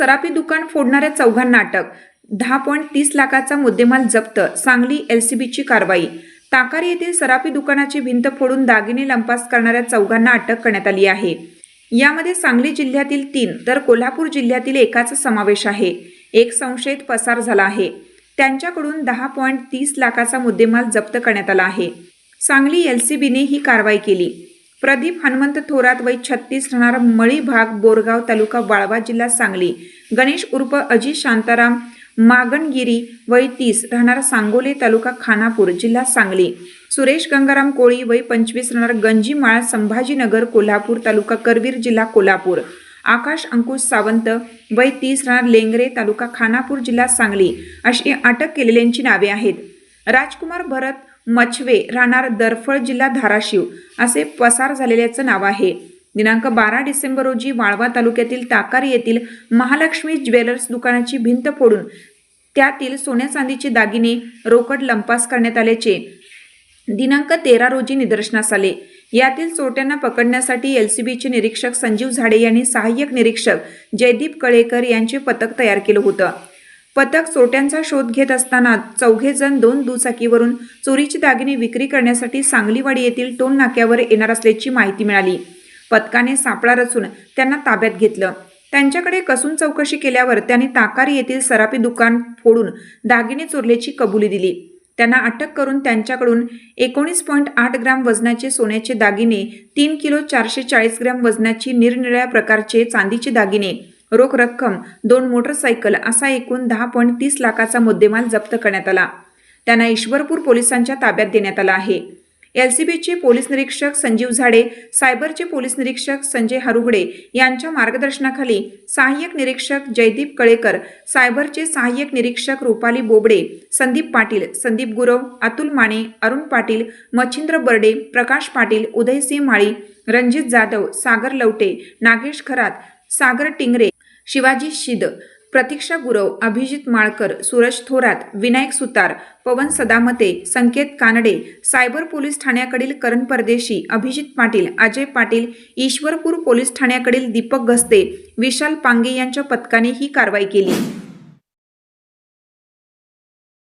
सराफी दुकान फोडणाऱ्या चौघांना अटक दहा पॉईंट तीस लाखाचा मुद्देमाल जप्त सांगली एलसीबीची कारवाई. ताकारी येथील सराफी दुकानाची भिंत फोडून दागिने लंपास करणाऱ्या चौघांना अटक करण्यात आली आहे. यामध्ये सांगली जिल्ह्यातील तीन तर कोल्हापूर जिल्ह्यातील एकाचा समावेश आहे. एक संशयित पसार झाला आहे. त्यांच्याकडून दहा पॉईंट तीस लाखाचा मुद्देमाल जप्त करण्यात आला आहे. सांगली एलसीबीने ही कारवाई केली. प्रदीप हनुमंत थोरात वय छत्तीस राहणार मळी भाग बोरगाव तालुका वाळवा जिल्हा सांगली. गणेश उर्फ अजित शांताराम मागणगिरी वय तीस राहणार सांगोले तालुका खानापूर जिल्हा सांगली. सुरेश गंगाराम कोळी वय पंचवीस राहणार गंजीमाळ संभाजीनगर कोल्हापूर तालुका करवीर जिल्हा कोल्हापूर. आकाश अंकुश सावंत वय तीस राहणार लेंगरे तालुका खानापूर जिल्हा सांगली. अशी अटक केलेल्यांची नावे आहेत. राजकुमार भरत मछवे राहणार दरफळ जिल्हा धाराशिव असे पसार झालेल्याचं नाव आहे. दिनांक बारा डिसेंबर रोजी वाळवा तालुक्यातील ताकारी येथील महालक्ष्मी ज्वेलर्स दुकानाची भिंत फोडून त्यातील सोन्या चांदीचे दागिने रोकड लंपास करण्यात आल्याचे दिनांक तेरा रोजी निदर्शनास आले. यातील चोरट्यांना पकडण्यासाठी एल सी बीचे निरीक्षक संजीव झाडे यांनी सहाय्यक निरीक्षक जयदीप कळेकर यांचे पथक तयार केलं होतं. पथक चोरट्यांचा शोध घेत असताना चौघे जण दोन दुचाकीवरून चोरीचे दागिने विक्री करण्यासाठी सांगलीवाडी येथील टोल नाक्यावर येणार असल्याची माहिती मिळाली. पथकाने सापळा रचून त्यांना ताब्यात घेतलं. त्यांच्याकडे कसून चौकशी केल्यावर त्यांनी ताकारी येथील सरापी दुकान फोडून दागिने चोरल्याची कबुली दिली. त्यांना अटक करून त्यांच्याकडून एकोणीस पॉईंट आठ ग्रॅम वजनाचे सोन्याचे दागिने तीन किलो चारशे चाळीस ग्रॅम वजनाची निरनिराळ्या प्रकारचे चांदीचे दागिने रोख रक्कम दोन मोटरसायकल असा एकूण दहा पॉईंट तीस लाखाचा मुद्देमाल जप्त करण्यात आला. त्यांना ईश्वरपूर पोलिसांच्या ताब्यात देण्यात आला आहे. एलसीबीचे पोलीस निरीक्षक संजीव झाडे सायबरचे पोलीस निरीक्षक संजय हरुगडे यांच्या मार्गदर्शनाखाली सहाय्यक निरीक्षक जयदीप कळेकर सायबरचे सहाय्यक निरीक्षक रुपाली बोबडे संदीप पाटील संदीप गुरव अतुल माने अरुण पाटील मच्छिंद्र बर्डे प्रकाश पाटील उदयसिंह माळी रणजित जाधव सागर लवटे नागेश खरात सागर टिंगरे शिवाजी शिद प्रतीक्षा गुरव अभिजित माळकर सूरज थोरात विनायक सुतार पवन सदामते संकेत कानडे सायबर पोलीस ठाण्याकडील करण परदेशी अभिजित पाटील अजय पाटील ईश्वरपूर पोलीस ठाण्याकडील दीपक गस्ते विशाल पांगे यांच्या पथकाने ही कारवाई केली.